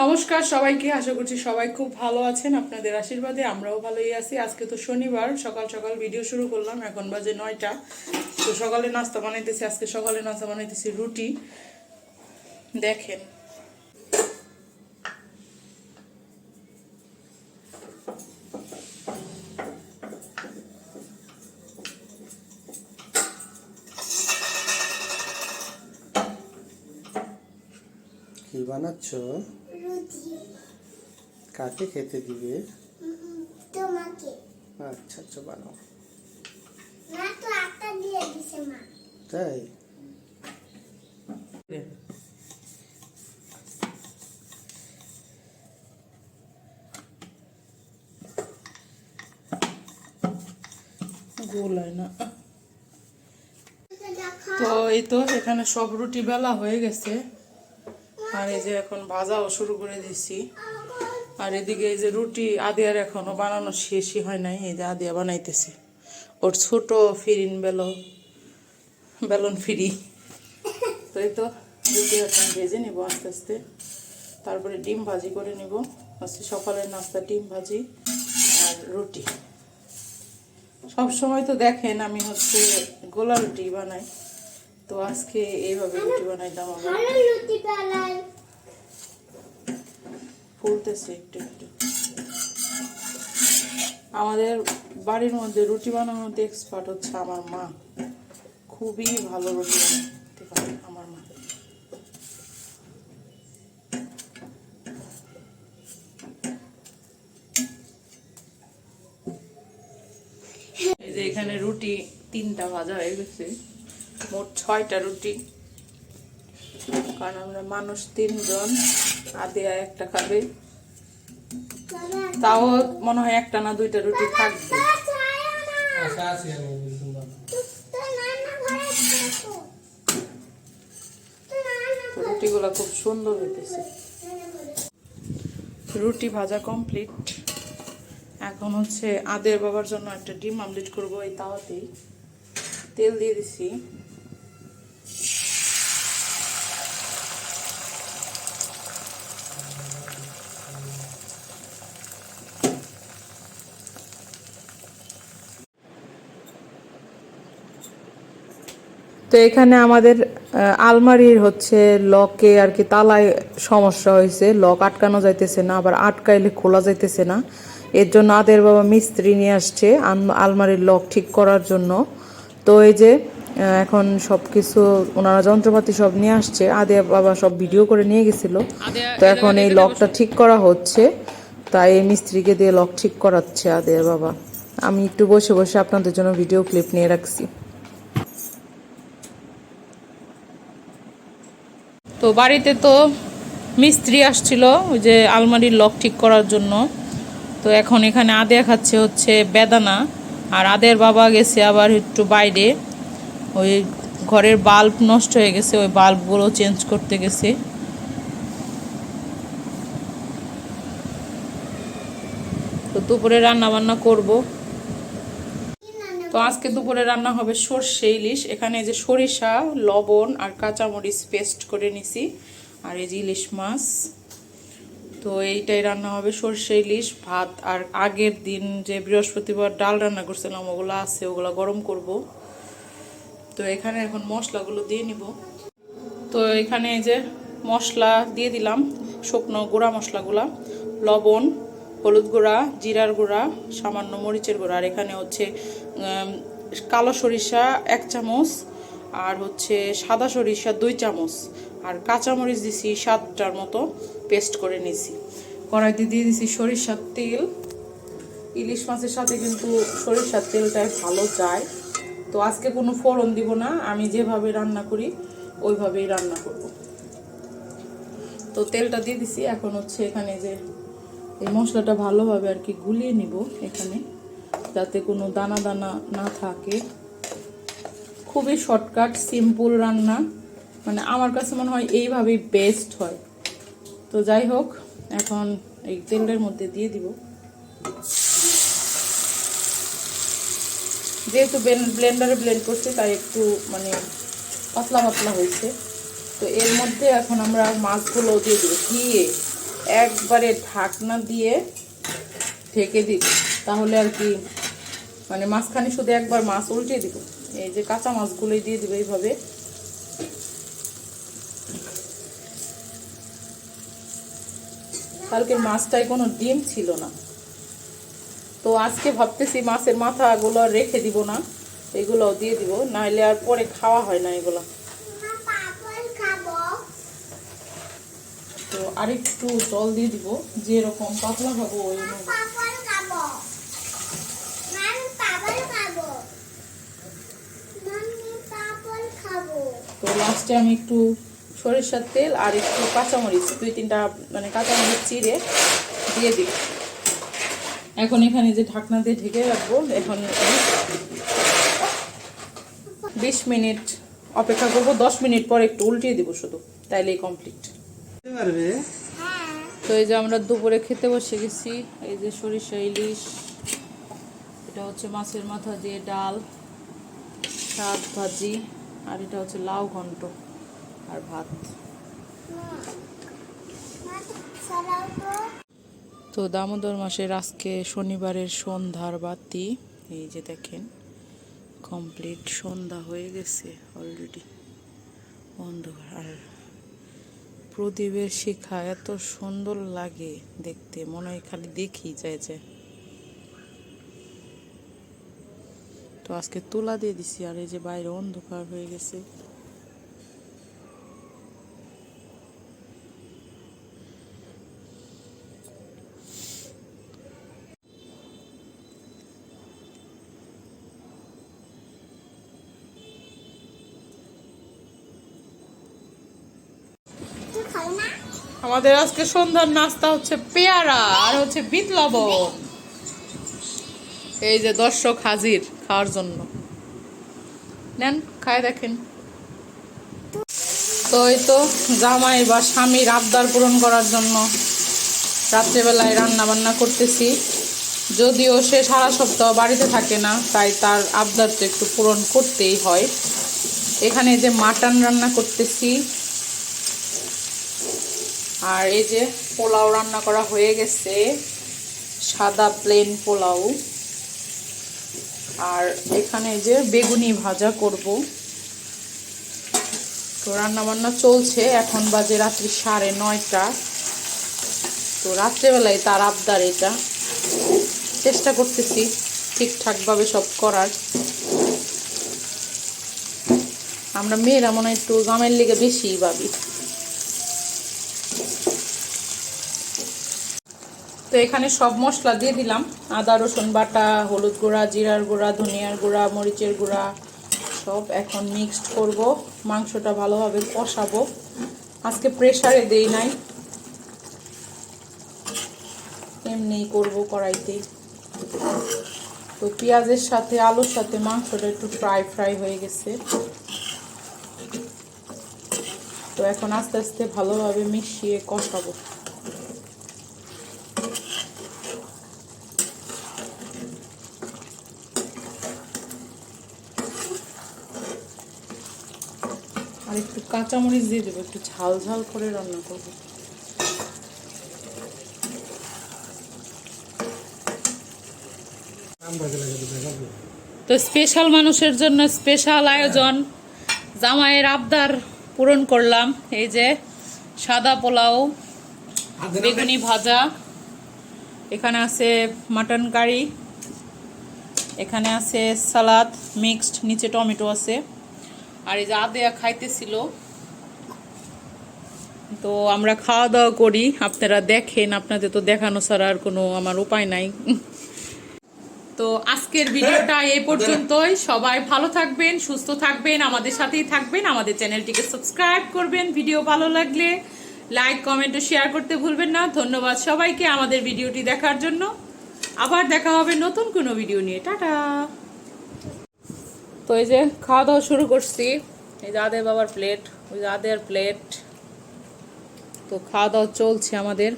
নমস্কার সবাইকে, আশা করছি সবাই খুব ভালো আছেন, আপনাদের আশীর্বাদে আমরাও ভালোই আছি। আজকে তো শনিবার, সকাল সকাল ভিডিও শুরু করলাম, এখন বাজে নয়টা। তো সকালে নাস্তা বানাইতেছি, আজকে সকালে নাস্তা বানাইতেছি রুটি। দেখেন। কি বানাচ্ছ? কাকে খেতে দিবে? তোমাকে। আচ্ছা আচ্ছা বানাও। না তো আটা দিয়ে দিছে মা। তাই? গোল হয় না। তো এই তো এখানে সব রুটি বেলা হয়ে গেছে। আর এই যে এখন ভাজাও শুরু করে দিছি। আর এদিকে এই যে রুটি আদিয়ার এখনও বানানো শেষই হয় নাই, এই যে আদিয়া বানাইতেছে। ওর ছোট ফিরিন বেলো, বেলন ফিরি। তো এই তো রুটি এখন ভেজে নিব আস্তে আস্তে। তারপরে ডিম ভাজি করে নিব। আজকে সকালের নাস্তা ডিম ভাজি আর রুটি। সব সময় তো দেখেন আমি হচ্ছে গোলা রুটি বানাই। তো আজকে এইভাবে রুটি বানাইলাম বেলায় ফুলতেছে একটু একটু। আমাদের বাড়ির মধ্যে রুটি বানানোতে এক্সপার্ট হচ্ছে আমার মা। খুবই ভালো রুটি বানাতে পারে আমার মা। এই যে এখানে রুটি তিনটা ভাজা হয়ে গেছে। মোট ছয়টা রুটি। কারণ আমরা মানুষ তিনজন, আদিয়া একটা খাবে। তাও মনে হয় একটা না দুইটা রুটি থাকবে। রুটিগুলো খুব সুন্দর হইতেছে। রুটি ভাজা কমপ্লিট এখন হচ্ছে আদের বাবার জন্য একটা ডিম আমলেট করব এই তাওয়াতেই। তেল দিয়ে দিছি। তো এখানে আমাদের আলমারির হচ্ছে লকে আর কি তালায় সমস্যা হয়েছে। লক আটকানো যাইতেছে না আবার আটকাইলে খোলা যাইতেছে না। এর জন্য আদের বাবা মিস্ত্রি নিয়ে আসছে আলমারির লক ঠিক করার জন্য। তো এই যে এখন সব কিছু ওনারা যন্ত্রপাতি সব নিয়ে আসছে। আদে বাবা সব ভিডিও করে নিয়ে গেছিল। তো এখন এই লকটা ঠিক করা হচ্ছে। তাই এই মিস্ত্রিকে দিয়ে লক ঠিক করাচ্ছে আদের বাবা। আমি একটু বসে বসে আপনাদের জন্য ভিডিও ক্লিপ নিয়ে রাখছি। তো বাড়িতে তো মিস্ত্রি আসছিল, ওই যে আলমারির লক ঠিক করার জন্য। তো এখন এখানে আদেয়া খাচ্ছে হচ্ছে বেদানা, আর আদের বাবা গেছে আবার একটু বাইরে। ওই ঘরের বাল্ব নষ্ট হয়ে গেছে, ওই বাল্বগুলো চেঞ্জ করতে গেছে। তো দুপুরে রান্না বান্না করব। তো আজকে দুপুরে রান্না হবে সর্ষে ইলিশ। এখানে যে সরিষা, লবণ আর কাঁচামরিচ পেস্ট করে নিছি। আর এই যে ইলিশ মাছ। তো এইটাই রান্না হবে সর্ষে ইলিশ, ভাত। আর আগের দিন যে বৃহস্পতিবার ডাল রান্না করছিলাম, ওগুলো আছে, ওগুলো গরম করব। তো এখানে এখন মশলাগুলো দিয়ে নিব। তো এখানে এই যে মশলা দিয়ে দিলাম, শুকনো গুঁড়া মশলাগুলা, লবণ হলুদ গুঁড়া, জিরার গুঁড়া, সামান্য মরিচের গুঁড়া। আর এখানে হচ্ছে কালো সরিষা এক চামচ, আর হচ্ছে সাদা সরিষা দুই চামচ। আর কাঁচামরিচ দিছি সাতটার মতো, পেস্ট করে নিছি। কড়াইতে দিয়ে দিছি সরিষার তেল। ইলিশ মাছের সাথে কিন্তু সরিষার তেলটাই ভালো যায়। তো আজকে কোনো ফোড়ন দিব না, আমি যেভাবে রান্না করি, ওইভাবেই রান্না করব। তো তেলটা দিয়ে দিছি, এখন হচ্ছে এখানে যে এই মশলাটা ভালোভাবে আর কি গুলিয়ে নিব এখানে, যাতে কোনো দানা দানা না থাকে। খুবই শর্টকাট সিম্পল রান্না। মানে আমার কাছে মনে হয় এইভাবেই বেস্ট হয়। তো যাই হোক, এখন এই তেলের মধ্যে দিয়ে দিব। যেহেতু ব্লেন্ডারে ব্লেন্ড করছে, তাই একটু মানে পাতলা পাতলা হয়েছে। তো এর মধ্যে এখন আমরা মাছগুলো দিয়ে দিব, দিয়ে একবারে ঢাকনা দিয়ে ঢেকে দিব তাহলে আর কি মানে মাঝখানে শুধু একবার মাছ উল্টে দিব। এই যে কাঁচা মাছগুলোই দিয়ে দিব এইভাবে। কালকে মাছটায় কোনো ডিম ছিল না। তো আজকে ভাবতেছি মাছের মাথাগুলো রেখে দিব না, এগুলোও দিয়ে দিব। নাহলে আর পরে খাওয়া হয় না এগুলো মা পাপড় খাব তো আরেকটু জল দিয়ে দিব যেরকম পাতলা খাব ওই তো লাস্টে আমি একটু সরিষার তেল আর একটু কাঁচামরিচ দুই তিনটা মানে কাঁচামরিচ চিড়ে দিয়ে দিই। এখন এখানে যে ঢাকনা দিয়ে ঢেকে রাখব এখন বিশ মিনিট অপেক্ষা করব দশ মিনিট পর একটু উল্টিয়ে দিব শুধু তাইলেই কমপ্লিট তো এই যে আমরা দুপুরে খেতে বসে গেছি। এই যে সরিষা ইলিশ, এটা হচ্ছে মাছের মাথা দিয়ে ডাল, শাক ভাজি, আর এটা হচ্ছে লাউ ঘন্ট আর ভাত। তো দামোদর মাসের আজকে শনিবারের সন্ধ্যার বাতি। এই যে দেখেন, কমপ্লিট সন্ধ্যা হয়ে গেছে অলরেডি। অন্ধকার। আর প্রদীপের শিখা এত সুন্দর লাগে দেখতে। মনে হয় খালি দেখি যায় যে তো আজকে তুলা দিয়ে দিছি আর এই যে বাইরে অন্ধকার হয়ে গেছে। আমাদের আজকে সন্ধ্যার নাস্তা হচ্ছে পেয়ারা আর হচ্ছে বিট লবণ। এই যে দর্শক হাজির খাওয়ার জন্য। নেন, খায় দেখেন। তো এই তো জামাই বা স্বামীর আবদার পূরণ করার জন্য রাত্রেবেলায় রান্না বান্না করতেছি। যদিও সে সারা সপ্তাহ বাড়িতে থাকে না, তাই তার আবদার তো একটু পূরণ করতেই হয়। এখানে যে মাটন রান্না করতেছি। আর এই যে পোলাও রান্না করা হয়ে গেছে, সাদা প্লেন পোলাও। আর এখানে এই যে বেগুনি ভাজা করব। তো রান্না বান্না চলছে, এখন বাজে রাত্রি সাড়ে নয়টা। তো রাত্রেবেলায় তার আবদার এটা। চেষ্টা করতেছি ঠিকঠাকভাবে সব করার। আমরা মেয়েরা মনে হয় একটু গামের লেগে বেশিই ভাবি। তো এখানে সব মশলা দিয়ে দিলাম। আদা, রসুন বাটা, হলুদ গুঁড়া, জিরার গুঁড়া, ধনিয়ার গুঁড়া, মরিচের গুঁড়া, সব এখন মিক্সড করব। মাংসটা ভালোভাবে কষাবো। আজকে প্রেশারে দেই নাই। এমনিই করব কড়াইতেই তো পেঁয়াজের সাথে, আলুর সাথে মাংসটা একটু ফ্রাই ফ্রাই হয়ে গেছে। তো এখন আস্তে আস্তে ভালোভাবে মিশিয়ে কষাবো। আর একটু কাঁচামরিচ দিয়ে দেবো, একটু ঝাল ঝাল করে রান্না করব। তো স্পেশাল মানুষের জন্য স্পেশাল আয়োজন, জামাইয়ের আবদার পূরণ করলাম। এই যে সাদা পোলাও, বেগুনি ভাজা, এখানে আছে মাটন কারি, এখানে আছে সালাদ, মিক্সড, নিচে টমেটো আছে। আর এই যে আদেয়া খাইতেছিল। তো আমরা খাওয়া দাওয়া করি, আপনারা দেখেন, আপনাদের তো দেখানো ছাড়া আর কোনো আমার উপায় নাই। তো আজকের ভিডিওটা এই পর্যন্তই। সবাই ভালো থাকবেন, সুস্থ থাকবেন, আমাদের সাথেই থাকবেন, আমাদের চ্যানেলটিকে সাবস্ক্রাইব করবেন, ভিডিও ভালো লাগলে লাইক, কমেন্ট ও শেয়ার করতে ভুলবেন না। ধন্যবাদ সবাইকে আমাদের ভিডিওটি দেখার জন্য। আবার দেখা হবে নতুন কোনো ভিডিও নিয়ে। টাটা! তো এই যে খাওয়া দাওয়া শুরু করছি। এই যে আদের বাবার প্লেট ওই যে আদের প্লেট তো খাওয়া দাওয়া চলছে আমাদের।